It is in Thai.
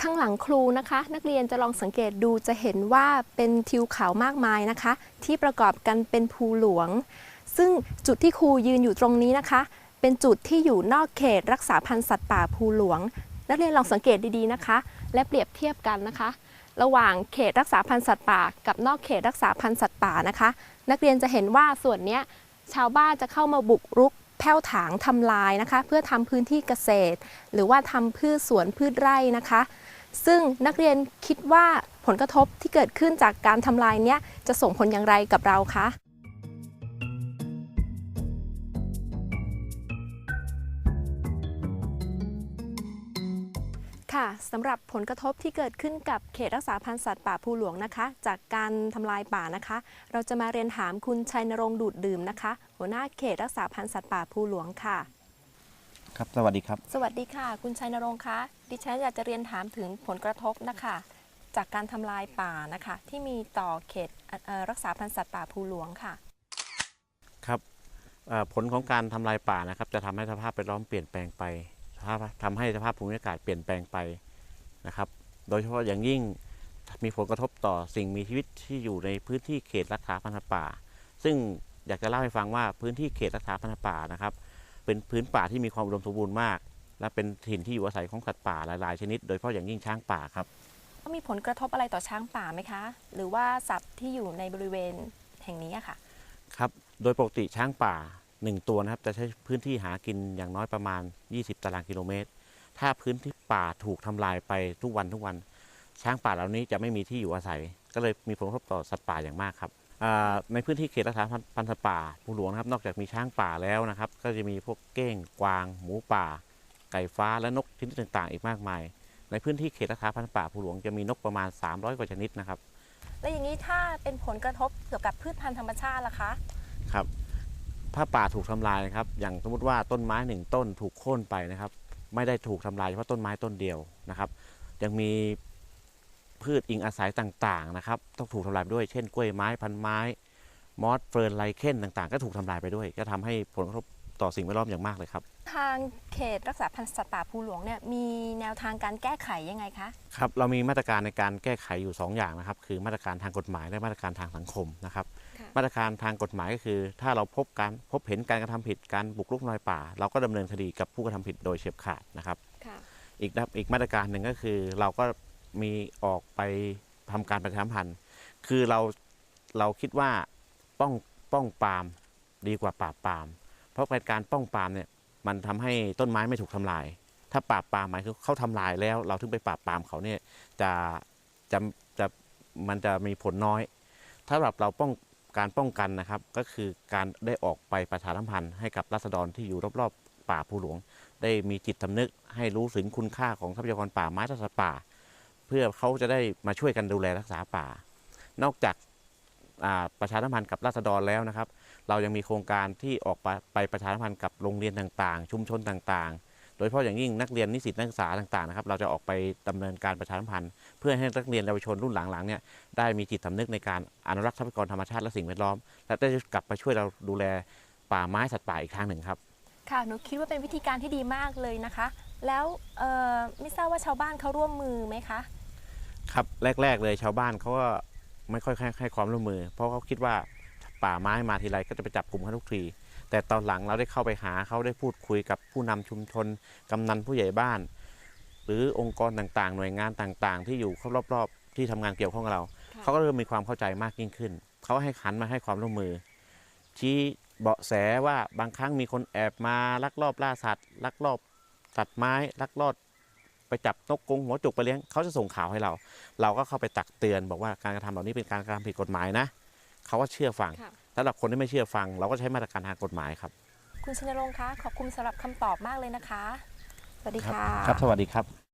ข้างหลังครูนะคะ นักเรียนจะลองสังเกตดูจะเห็นว่าเป็นทิวเขามากมายนะคะ ที่ประกอบกันเป็นภูหลวง ซึ่งจุดที่ครูยืนอยู่ตรงนี้นะคะ เป็นจุดที่อยู่นอกเขตรักษาพันธุ์สัตว์ป่าภูหลวง นักเรียนลองสังเกตดีๆนะคะ และเปรียบเทียบกันนะคะ ระหว่างเขตรักษาพันธุ์สัตว์ป่า กับนอกเขตรักษาพันธุ์สัตว์ป่านะคะ นักเรียนจะเห็นว่าส่วนเนี้ยชาวบ้านจะเข้ามาบุกรุกแผ้วถางทำลายนะคะ เพื่อทำพื้นที่เกษตร หรือว่าทำพืชสวนพืชไร่นะคะ ซึ่งนักเรียนคิดว่าผลกระทบที่เกิดขึ้นจากการทำลายเนี้ยจะส่งผลอย่างไรกับเราคะค่ะสำหรับผลกระทบที่เกิดขึ้นกับเขตรักษาพันธุ์สัตว์ป่าภูหลวงนะคะ จากการทำลายป่านะคะ เราจะมาเรียนถามคุณชัยนรงค์ดูดดื่มนะคะ หัวหน้าเขตรักษาพันธุ์สัตว์ป่าภูหลวงค่ะ ครับ สวัสดีครับ สวัสดีค่ะ คุณชัยนรงค์คะดิฉันอยากจะเรียนถามถึงผลกระทบนะคะ จากการทำลายป่านะคะ ที่มีต่อเขตเอ่อรักษาพันธุ์สัตว์ป่าภูหลวงค่ะ ครับเอ่อผลของการทำลายป่านะครับ จะทำให้สภาพแวดล้อมเปลี่ยนแปลงไปสภาพทำให้สภาพภูมิอากาศเปลี่ยนแปลงไปนะครับ โดยเฉพาะอย่างยิ่งมีผลกระทบต่อสิ่งมีชีวิตที่อยู่ในพื้นที่เขตรักษาพันธุ์ป่า ซึ่งอยากจะเล่าให้ฟังว่าพื้นที่เขตรักษาพันธุ์ป่านะครับ เป็นพื้นป่าที่มีความอุดมสมบูรณ์มาก และเป็นถิ่นที่อยู่อาศัยของสัตว์ป่าหลาย ๆ ชนิด โดยเฉพาะอย่างยิ่งช้างป่าครับมีผลกระทบอะไรต่อช้างป่าไหมคะ หรือว่าสัตว์ที่อยู่ในบริเวณแห่งนี้อะค่ะ ครับโดยปกติช้างป่า 1 ตัวนะครับจะใช้พื้นที่หากินอย่างน้อยประมาณ 20 ตารางกิโลเมตร ถ้าพื้นที่ป่าถูกทำลายไปทุกวันทุกวัน ช้างป่าเหล่านี้จะไม่มีที่อยู่อาศัย ก็เลยมีผลกระทบต่อสัตว์ป่าอย่างมากครับอ่า ในพื้นที่เขตรักษาพันธุ์สัตว์ป่าภูหลวงนะครับ นอกจากมีช้างป่าแล้วนะครับ ก็จะมีพวกเก้งกวาง หมูป่า ไก่ฟ้าและนกชนิดต่างๆ อีกมากมาย ในพื้นที่เขตรักษาพันธุ์ป่าภูหลวงจะมีนกประมาณ 300 กว่าชนิดนะครับ แล้วอย่างนี้ถ้าเป็นผลกระทบเกี่ยวกับพืชพันธุ์ธรรมชาติล่ะคะ ครับ ถ้าป่าถูกทำลายนะครับ อย่างสมมติว่าต้นไม้หนึ่งต้นถูกโค่นไปนะครับ ไม่ได้ถูกทำลายเฉพาะต้นไม้ต้นเดียวนะครับ ยังมี พืชอิงอาศัยต่างๆนะครับต้องถูกทำลายไปด้วย เช่น กล้วยไม้พันไม้ มอสเฟิร์นไลเคนต่างๆ ก็ถูกทำลายไปด้วย ก็ทำให้ผลกระทบต่อสิ่งแวดล้อมอย่างมากเลยครับ ทางเขตรักษาพันธุ์สัตว์ป่าภูหลวงเนี่ยมีแนวทางการแก้ไขยังไงคะ ครับเรามีมาตรการในการแก้ไขอยู่ 2 อย่างนะครับ คือมาตรการทางกฎหมายและมาตรการทางสังคมนะครับ ค่ะ มาตรการทางกฎหมายก็คือ ถ้าเราพบการพบเห็นการกระทำผิดการบุกรุกทำลายป่า เราก็ดำเนินคดีกับผู้กระทำผิดโดยเฉียบขาดนะครับ ค่ะ อีกนะอีกมาตรการหนึ่งก็คือเราก็ มีออกไปทำการประชาสัมพันธ์ คือเราเราคิดว่าป้องป้องปามดีกว่าปราบปาม เพราะเป็นการป้องปามเนี่ยมันทำให้ต้นไม้ไม่ถูกทำลาย ถ้าปราบปามหมายคือเขาทำลายแล้ว เราถึงไปปราบปามเขาเนี่ยจะจะจะมันจะมีผลน้อย ถ้าแบบเราป้องการป้องกันนะครับ ก็คือการได้ออกไปประชาสัมพันธ์ให้กับรัษฎรที่อยู่รอบๆป่าภูหลวง ได้มีจิตสำนึกให้รู้ถึงคุณค่าของทรัพยากรป่าไม้และสัตว์ป่า เพื่อเขาจะได้มาช่วยกันดูแลรักษาป่า นอกจากาประชาสัมพันธ์กับราษฎรแล้วนะครับ เรายังมีโครงการที่ออกไปไปประชาสัมพันธ์กับโรงเรียนต่างๆ ชุมชนต่างๆ โดยเฉพาะอย่างยิ่งนักเรียนนิสิตนักศึกษาต่างๆนะครับเราจะออกไปดำเนินการประชาสัมพันธ์ เพื่อให้นักเรียนเยาวชนรุ่นหลังๆเนี่ยได้มีจิตสำนึกในการอนุรักษ์ทรัพยากรธรรมชาติและสิ่งแวดล้อม และได้กลับมาช่วยเราดูแลป่าไม้สัตว์ป่าอีกครั้งหนึ่งครับค่ะหนูคิดว่าเป็นวิธีการที่ดีมากเลยนะคะ แล้วไม่ทราบว่าชาวบ้านเขาร่วมมือไหมคะ ครับแรก ๆ เลยชาวบ้านเขาก็ไม่ค่อยให้ให้ความร่วมมือ เพราะเขาคิดว่าป่าไม้มาทีไรก็จะไปจับกลุ่มเขาทุกทีแต่ตอนหลังเราได้เข้าไปหาเขาได้พูดคุยกับผู้นำชุมชนกำนันผู้ใหญ่บ้าน หรือองค์กรต่างๆ หน่วยงานต่างๆ ที่อยู่รอบๆที่ทำงานเกี่ยวข้องกับเราค่ะเขาก็เริ่มมีความเข้าใจมากยิ่งขึ้น เขาให้ขันมาให้ความร่วมมือ ชี้เบาะแสว่าบางครั้งมีคนแอบมาลักลอบล่าสัตว์ลักลอบตัดไม้ลักลอบ ไปจับนกกรงหัวจุกไปเลี้ยงเขาจะส่งข่าวให้เรา เราก็เข้าไปตักเตือนบอกว่าการกระทำเหล่านี้เป็นการกระทำผิดกฎหมายนะเขาก็เชื่อฟังค่ะสำหรับคนที่ไม่เชื่อฟัง เราก็ใช้มาตรการทางกฎหมายครับ คุณชนรงค์คะขอบคุณสำหรับคำตอบมากเลยนะคะ สวัสดีค่ะครับสวัสดีครับ